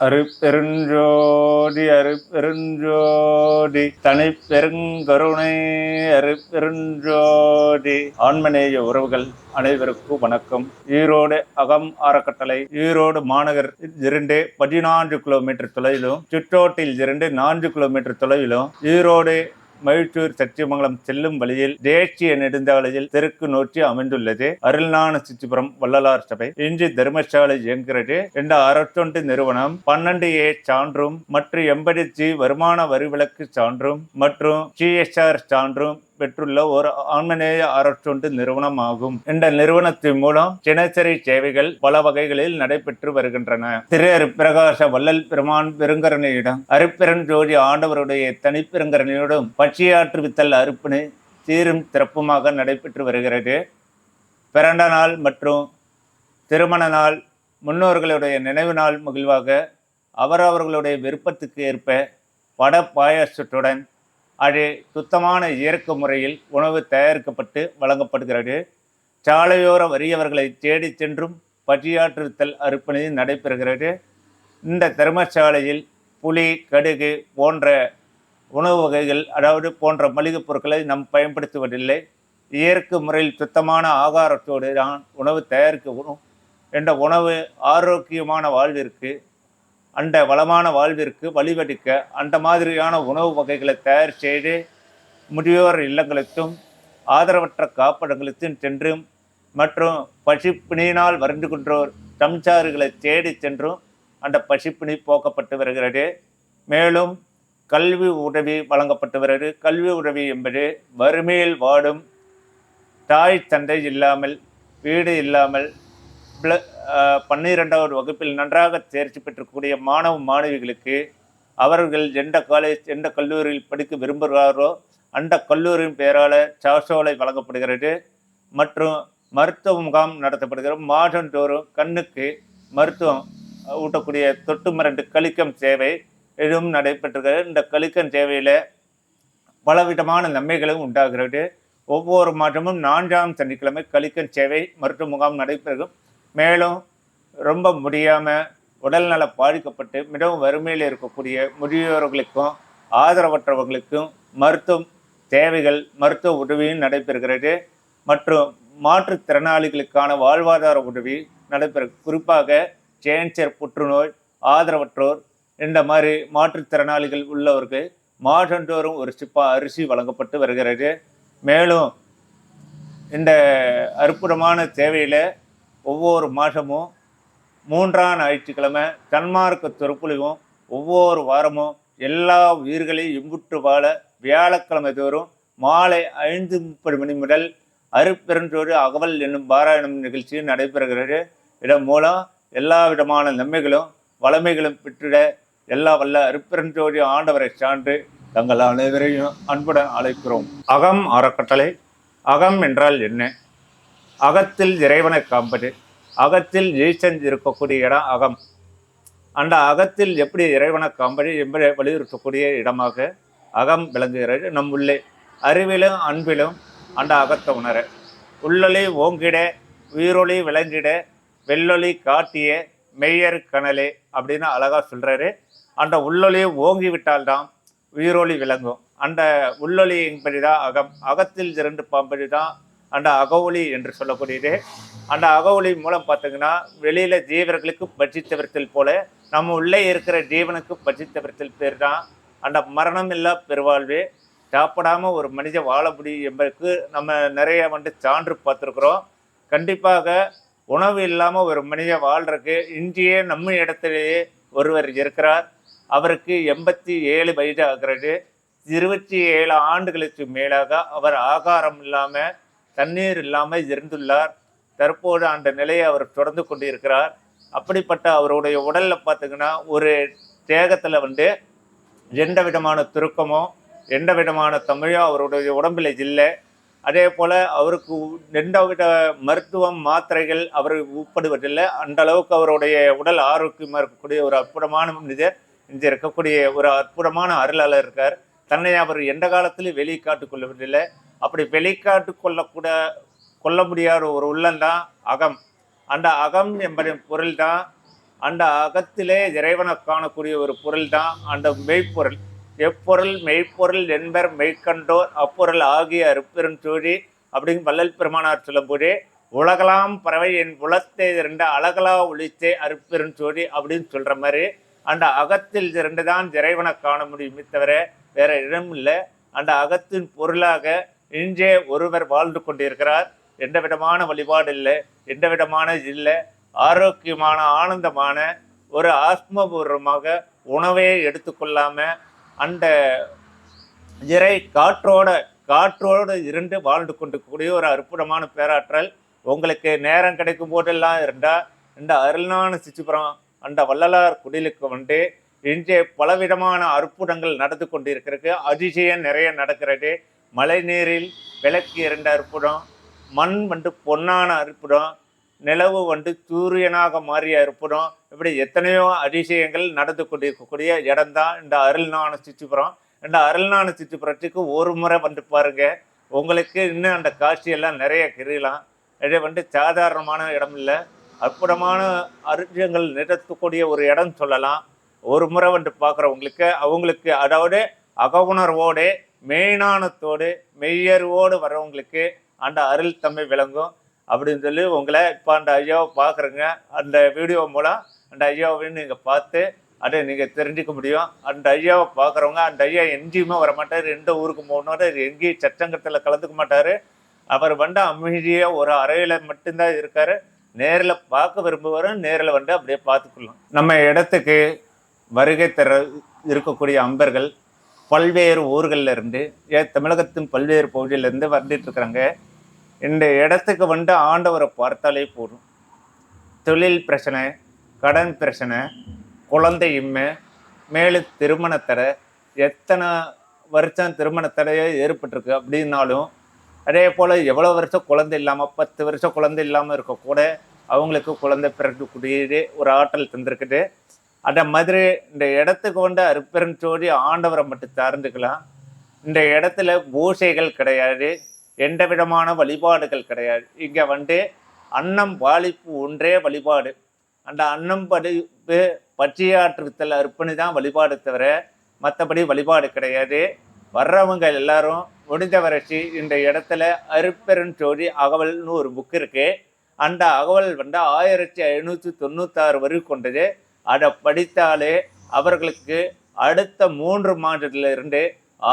அருப்பெருஞ்சோதி அருப்பெருஞ்சோதி தனி பெருங்கருணை அருப்பெருஞ்சோதி ஆன்மநேய உறவுகள் அனைவருக்கும் வணக்கம். ஈரோடு அகம் அறக்கட்டளை ஈரோடு மாநகர் இருந்து பதினான்கு கிலோமீட்டர் தொலைவிலும் சிற்றோட்டில் இருந்து நான்கு கிலோமீட்டர் தொலைவிலும் ஈரோடு மயிழ்ச்சூர் சத்தியமங்கலம் செல்லும் வழியில் தேசிய நெடுஞ்சாலையில் தெற்கு நோக்கி அமைந்துள்ளது. அருள்நான சிச்சிபுரம் வள்ளலார் சபை. இன்று தர்மசாலை இயங்குகிறது. இந்த அறுபத்தொன்று நிறுவனம் பன்னெண்டு ஏ சான்றும் மற்றும் எண்பது ஜி வருமான வரி விலக்கு சான்றும் மற்றும் சிஎஸ்ஆர் சான்றும் பெற்றுள்ள ஒரு ஆன்மநேய அரசொண்டு நிறுவனம் ஆகும் இந்த நிறுவனத்தின் மூலம் தினசரி சேவைகள் பல வகைகளில் நடைபெற்று வருகின்றன. திரு பிரகாச வள்ளல் பெருமான் பெருங்கரணியிடம் அருப்பெருன் ஜோதி ஆண்டவருடைய தனிப்பெருங்கரணியோடும் பட்சியாற்று வித்தல் அறுப்பினை சீரும் சிறப்புமாக நடைபெற்று வருகிறது. பிறந்த நாள் மற்றும் திருமண நாள் முன்னோர்களுடைய நினைவு நாள் மகிழ்வாக அவரவர்களுடைய விருப்பத்துக்கு ஏற்ப வட பாயாசத்துடன் அது சுத்தமான இயற்கை முறையில் உணவு தயாரிக்கப்பட்டு வழங்கப்படுகிறது. சாலையோர வறியவர்களை தேடிச் சென்றும் பற்றியாற்றுத்தல் அர்ப்பணி நடைபெறுகிறது. இந்த தர்மசாலையில் புளி கடுகு போன்ற உணவு வகைகள் அதாவது போன்ற மளிகைப் பொருட்களை நாம் பயன்படுத்துவதில்லை. இயற்கை முறையில் சுத்தமான ஆகாரத்தோடு தான் உணவு தயாரிக்கணும். என்ற உணவு ஆரோக்கியமான வாழ்விற்கு அந்த வளமான வாழ்விற்கு வழிவடிக்க அந்த மாதிரியான உணவு வகைகளை தயார் செய்து முதியோர் இல்லங்களுக்கும் ஆதரவற்ற காப்படங்களுக்கும் சென்றும் மற்றும் பசிப்பிணியினால் வறண்டு கொன்றோர் சம்சாரிகளை தேடி சென்றும் அந்த பசிப்பிணி போக்கப்பட்டு வருகிறது. மேலும் கல்வி உதவி வழங்கப்பட்டு வருகிறது. கல்வி உதவி என்பது வறுமையில் வாடும் தாய் தந்தை இல்லாமல் வீடு இல்லாமல் பன்னிரெண்டாவது வகுப்பில் நன்றாக தேர்ச்சி பெற்றக்கூடிய மாணவ மாணவிகளுக்கு அவர்கள் எந்த காலேஜ் எந்த கல்லூரியில் படிக்க விரும்புகிறாரோ அந்த கல்லூரியின் பெயரால் சாசோலை வழங்கப்படுகிறது. மற்றும் மருத்துவ முகாம் நடத்தப்படுகிறது. மாதந்தோறும் கண்ணுக்கு மருத்துவம் ஊட்டக்கூடிய தொட்டு மரண்டு கலிக்கம் சேவை இதுவும் நடைபெற்றுகிறது இந்த கலிக்கம் சேவையில் பலவிதமான நன்மைகளும் உண்டாகிறது. ஒவ்வொரு மாதமும் நான்காம் சனிக்கிழமை கலிக்கன் சேவை மருத்துவ முகாம் நடைபெறும். மேலும் ரொம்ப முடியாமல் உடல்நல பாதிக்கப்பட்டு மிகவும் வறுமையில் இருக்கக்கூடிய முதியோர்களுக்கும் ஆதரவற்றவர்களுக்கும் மருத்துவ தேவைகள் மருத்துவ உதவியும் நடைபெறுகிறது. மற்றும் மாற்றுத்திறனாளிகளுக்கான வாழ்வாதார உதவி நடைபெற குறிப்பாக கேன்சர் புற்றுநோய் ஆதரவற்றோர் இந்த மாதிரி மாற்றுத்திறனாளிகள் உள்ளவருக்கு மாதந்தோறும் ஒரு சிப்பா அரிசி வழங்கப்பட்டு வருகிறது. மேலும் இந்த அற்புதமான தேவையில் ஒவ்வொரு மாதமும் மூன்றாம் ஞாயிற்றுக்கிழமை தன்மார்க்க சொற்பொழிவும் ஒவ்வொரு வாரமும் எல்லா உயிர்களையும் இம்புற்று வாழ வியாழக்கிழமை தோறும் மாலை ஐந்து முப்பது மணி முதல் அருப்பெருந்தோடு அகவல் என்னும் பாராயணம் நிகழ்ச்சி நடைபெறுகிறது. இதன் மூலம் எல்லா விதமான நன்மைகளும் வளமைகளும் பெற்றிட எல்லா வல்ல அருப்பெருஞ்சோதி ஆண்டவரை சான்று தங்கள் அனைவரையும் அன்புடன் அழைக்கிறோம். அகம் அறக்கட்டளை. அகம் என்றால் என்ன? அகத்தில் இறைவனை காண்பது அகத்தில் ஈசன் இருக்கக்கூடிய இடம் அகம். அந்த அகத்தில் எப்படி இறைவனை காண்பது என்பதை வலியுறுத்தக்கூடிய இடமாக அகம் விளங்குகிறது. நம் உள்ளே அறிவிலும் அன்பிலும் அந்த அகத்தை உணர. உள்ளொளி ஓங்கிட உயிரொளி விளங்கிட வெள்ளொளி காட்டிய மெய்யர் கனலே அப்படின்னு அழகாக சொல்கிறாரு அந்த உள்ளொளி ஓங்கி விட்டால்தான் உயிரொளி விளங்கும். அந்த உள்ளொளி என்பது தான் அகம். அகத்தில் இரண்டு பாம்பது தான் அந்த அகவுளி என்று சொல்லக்கூடியது. அந்த அகவுளி மூலம் பார்த்தீங்கன்னா வெளியில ஜீவர்களுக்கு பட்சித்தவர்த்தல் போல நம்ம உள்ளே இருக்கிற ஜீவனுக்கு பட்சித்தவர்த்தல் பேர் தான் அந்த மரணம் இல்லா பெருவாழ்வு. சாப்பிடாம ஒரு மனித வாழ முடியும் என்பதற்கு நம்ம நிறைய வந்து சான்று பார்த்துருக்குறோம். கண்டிப்பாக உணவு இல்லாமல் ஒரு மனிதன் வாழ்றதுக்கு இன்றைய நம்ம இடத்திலேயே ஒருவர் இருக்கிறார். அவருக்கு எண்பத்தி ஏழு வயது ஆகிறது இருபத்தி ஏழு ஆண்டுகளுக்கு மேலாக அவர் ஆகாரம் இல்லாமல் தண்ணீர் இல்லாமல் இருந்துள்ளார். தற்போது அந்த நிலையை அவர் தொடர்ந்து கொண்டிருக்கிறார். அப்படிப்பட்ட அவருடைய உடலில் பார்த்தீங்கன்னா ஒரு தேகத்தில் வந்து எந்த விதமான துருக்கமோ எந்த விதமான தமிழோ அவருடைய உடம்பில் இல்லை. அதே போல் அவருக்கு எந்த வித மருத்துவம் மாத்திரைகள் அவர் உட்படுவதில்லை. அந்த அளவுக்கு அவருடைய உடல் ஆரோக்கியமாக இருக்கக்கூடிய ஒரு அற்புதமான மனிதர் இங்கே இருக்கக்கூடிய ஒரு அற்புதமான அருளாளர் இருக்கார். தன்னை அவர் எந்த காலத்திலும் வெளியே காட்டிக்கொள்ளவில்லை அப்படி வெளிக்காட்டு கொள்ளக்கூட கொள்ள முடியாத ஒரு உள்ளந்தான் அகம். அந்த அகம் என்பதன் பொருள் தான் அந்த அகத்திலே இறைவனை காணக்கூடிய ஒரு பொருள் தான் அந்த மெய்ப்பொருள். எப்பொருள் மெய்ப்பொருள் என்பர் மெய்க்கண்டோர் அப்பொருள் ஆகிய அருப்பெருஞ்சோழி அப்படின்னு வள்ளல் பெருமானார் சொல்லும்போது உலகலாம் பறவை என் உலத்தை இருந்த அழகலா ஒழித்தே அருப்பெரும் சூழி அப்படின்னு சொல்கிற மாதிரி அந்த அகத்தில் இருந்து தான் இறைவனை காண முடியுமே தவிர வேற இடம் இல்லை. அந்த அகத்தின் பொருளாக இன்றே ஒருவர் வாழ்ந்து கொண்டிருக்கிறார். எந்த விதமான வழிபாடு இல்லை எந்த விதமான இல்லை. ஆரோக்கியமான ஆனந்தமான ஒரு ஆத்மபூர்வமாக உணவே எடுத்துக்கொள்ளாமல் அந்த இறை காற்றோட காற்றோடு இருந்து வாழ்ந்து கொண்டிருக்கக்கூடிய ஒரு அற்புதமான பேராற்றல் உங்களுக்கு நேரம் கிடைக்கும் போதெல்லாம் இருந்தால் இந்த அருள்நான சிச்சுபுரம் அந்த வள்ளலார் குடிலுக்கு வந்து இங்கே பலவிதமான அற்புதங்கள் நடந்து கொண்டிருக்கிறது அதிசயம் நிறைய நடக்கிறது. மழை நீரில் விளக்கு இரண்டு அற்புதம் மண் வந்து பொன்னான அற்புதம் நிலவு வந்து சூரியனாக மாறிய அற்புதம். இப்படி எத்தனையோ அதிசயங்கள் நடந்து கொண்டிருக்கக்கூடிய இடம்தான் இந்த அருள்நான சுற்றுப்புறம் இந்த அருள்நான சுற்றுப்புறத்துக்கு ஒரு முறை வந்து பாருங்க. உங்களுக்கு இன்னும் அந்த காட்சியெல்லாம் நிறைய கிரியலாம் இது வந்து சாதாரணமான இடம் இல்லை. அற்புதமான அருஜங்கள் நிறுத்தக்கூடிய ஒரு இடம் சொல்லலாம். ஒரு முறை வந்து பார்க்குறவங்களுக்கு அவங்களுக்கு அதாவது அகவுணர்வோடு மெய்ஞானத்தோடு மெய்யர்வோடு வர்றவங்களுக்கு அந்த அருள் தம்மை விளங்கும். அப்படின்னு சொல்லி உங்களை இப்போ அந்த ஐயாவை பார்க்குறங்க. அந்த வீடியோ மூலம் அந்த ஐயாவையும் நீங்கள் பார்த்து அதை நீங்கள் தெரிஞ்சுக்க முடியும். அந்த ஐயாவை பார்க்குறவங்க அந்த ஐயா எங்கேயுமே வர மாட்டார் எந்த ஊருக்கு போகணும் எங்கேயும் சச்சங்கத்தில் கலந்துக்க மாட்டார். அவர் வந்து அமைதியாக ஒரு அறையில் மட்டும்தான் இருக்கார். நேரில் பார்க்க விரும்புவாரும் நேரில் வந்து அப்படியே பார்த்துக்கலாம் நம்ம இடத்துக்கு வருகை தர இருக்கக்கூடிய அம்பர்கள் பல்வேறு ஊர்களில் இருந்து தமிழகத்தின் பல்வேறு பகுதியிலேருந்து வந்துட்டு இருக்கிறாங்க இந்த இடத்துக்கு வந்து ஆண்டவரை பார்த்தாலே போதும். தொழில் பிரச்சனை கடன் பிரச்சனை குழந்தை இம்மை மேலும் திருமண எத்தனை வருஷம் திருமணத்தடையே ஏற்பட்டிருக்கு அப்படின்னாலும் அதே போல் எவ்வளோ வருஷம் குழந்தை இல்லாமல் பத்து வருஷம் குழந்தை இல்லாமல் இருக்க கூட அவங்களுக்கு குழந்தை பிறக்கக்கூடியது ஒரு ஆற்றல் தந்திருக்குது. அந்த மாதிரி இந்த இடத்துக்கு வந்து அருப்பெருஞ்சோடி ஆண்டவரை மட்டும் சார்ந்துக்கலாம் இந்த இடத்துல பூசைகள் கிடையாது எந்த விதமான வழிபாடுகள் கிடையாது. இங்கே வந்து அன்னம் பாலிப்பு ஒன்றே வழிபாடு. அந்த அன்னம் படிப்பு பச்சையாற்றுத்தல் அர்ப்பணி தான் வழிபாடு தவிர மற்றபடி வழிபாடு கிடையாது. வர்றவங்க எல்லாரும் முடிஞ்ச வறட்சி இந்த இடத்துல அருப்பெருஞ்சோதி அகவல்னு ஒரு புக் இருக்குது அந்த அகவல் வந்து ஆயிரத்தி ஐநூற்றி தொண்ணூத்தாறு வரை கொண்டது. அதை படித்தாலே அவர்களுக்கு அடுத்த மூன்று மாதத்திலிருந்து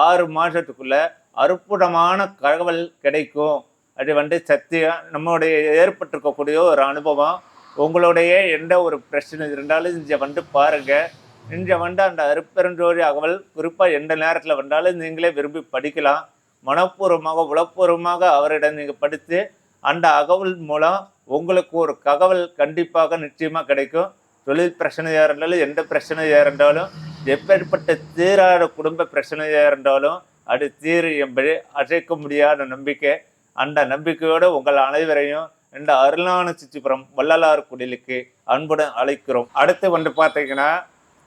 ஆறு மாதத்துக்குள்ளே அற்புதமான தகவல் கிடைக்கும். அது வந்து சத்தியம் நம்மளுடைய ஏற்பட்டிருக்கக்கூடிய ஒரு அனுபவம். உங்களுடைய எந்த ஒரு பிரச்சனை இருந்தாலும் இங்கே வந்து பாருங்கள் இங்கே வந்து அந்த அருப்பெருஞ்சோதி அகவல் குறிப்பாக எந்த நேரத்தில் வந்தாலும் நீங்களே விரும்பி படிக்கலாம். மனப்பூர்வமாக உளப்பூர்வமாக அவரிடம் நீங்கள் படித்து அந்த அகவல் மூலம் உங்களுக்கு ஒரு தகவல் கண்டிப்பாக நிச்சயமாக கிடைக்கும். தொழில் பிரச்சனையாக இருந்தாலும் எந்த பிரச்சனையாக இருந்தாலும் எப்பேற்பட்ட தீராத குடும்ப பிரச்சனையாக இருந்தாலும் அது தீரு என்பது அசைக்க முடியாத நம்பிக்கை. அந்த நம்பிக்கையோடு உங்கள் அனைவரையும் இந்த அருளான சுற்றுப்புறம் வள்ளலார் குடிலுக்கு அன்புடன் அழைக்கிறோம். அடுத்து வந்து பார்த்தீங்கன்னா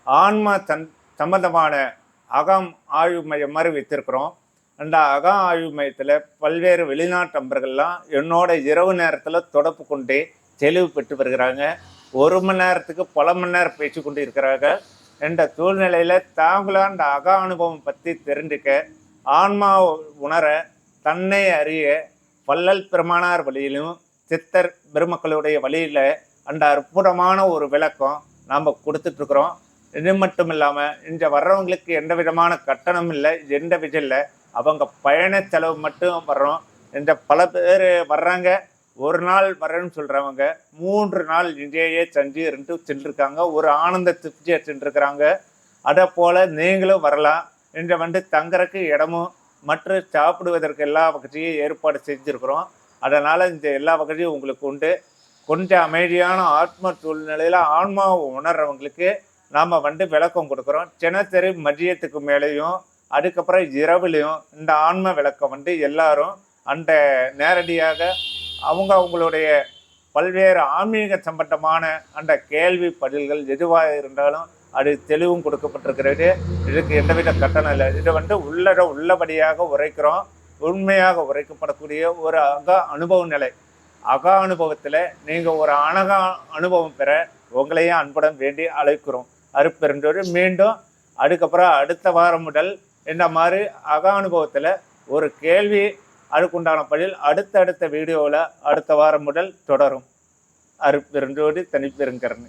ஆன்மா தன் சம்பந்தமான அகம் ஆய்வு மையம் மாதிரி வைத்திருக்கிறோம் அந்த அகம் ஆய்வு மையத்தில் பல்வேறு வெளிநாட்டு நண்பர்கள்லாம் என்னோட இரவு நேரத்தில் தொடப்பு கொண்டு தெளிவு பெற்று வருகிறாங்க. ஒரு மணி நேரத்துக்கு பல மணி நேரம் பேச்சு கொண்டு இருக்கிறாங்க என்ற சூழ்நிலையில் தாங்களும் அந்த அக அனுபவம் பற்றி தெரிஞ்சுக்க ஆன்மா உணர தன்னை அறிய வள்ளல் பெருமானார் வழியிலும் சித்தர் பெருமக்களுடைய வழியில் அந்த அற்புதமான ஒரு விளக்கம் நாம் கொடுத்துட்ருக்குறோம் இது மட்டும் இல்லாமல் இங்கே வர்றவங்களுக்கு எந்த விதமான கட்டணம் இல்லை எந்த விதம் இல்லை. அவங்க பயண செலவு மட்டும் வர்றோம். இந்த பல பேர் வர்றாங்க. ஒரு நாள் வரேன்னு சொல்கிறவங்க மூன்று நாள் இங்கேயே தங்கி ரெண்டு சென்றிருக்காங்க ஒரு ஆனந்த திருப்தியை சென்றிருக்கிறாங்க அதை போல் நீங்களும் வரலாம். இங்கே வந்து தங்குறக்கு இடமும் மற்ற சாப்பிடுவதற்கு எல்லா வகையும் ஏற்பாடு செஞ்சுருக்குறோம். அதனால் இந்த எல்லா வகையும் உங்களுக்கு உண்டு. கொஞ்சம் அமைதியான ஆத்ம சூழ்நிலையில் ஆன்மாவை உணர்றவங்களுக்கு நாம் வந்து விளக்கம் கொடுக்குறோம். தினசரி மதியத்துக்கு மேலேயும் அதுக்கப்புறம் இரவுலையும் இந்த ஆன்ம விளக்கம் வந்து எல்லாரும் அந்த நேரடியாக அவங்க அவங்களுடைய பல்வேறு ஆன்மீக சம்பந்தமான அந்த கேள்வி பதில்கள் எதுவாக இருந்தாலும் அது தெளிவும் கொடுக்கப்பட்டிருக்கிறது. இதுக்கு எந்தவித கட்டணம் இல்லை. இது வந்து உள்ளட உள்ளபடியாக உரைக்கிறோம். உண்மையாக உரைக்கப்படக்கூடிய ஒரு அக அனுபவ நிலை. அக அனுபவத்தில் நீங்கள் ஒரு அழக அனுபவம் பெற உங்களையும் அன்புடன் வேண்டி அழைக்கிறோம். அறுப்பெருந்தோடு மீண்டும் அதுக்கப்புறம் அடுத்த வாரம் முதல் இந்த மாதிரி அக அனுபவத்தில் ஒரு கேள்வி அதுக்குண்டான பதில் அடுத்தடுத்த வீடியோவில் அடுத்த வாரம் முதல் தொடரும். அருப்பெருஞ்சோடி தனிப்பெருங்கரணி.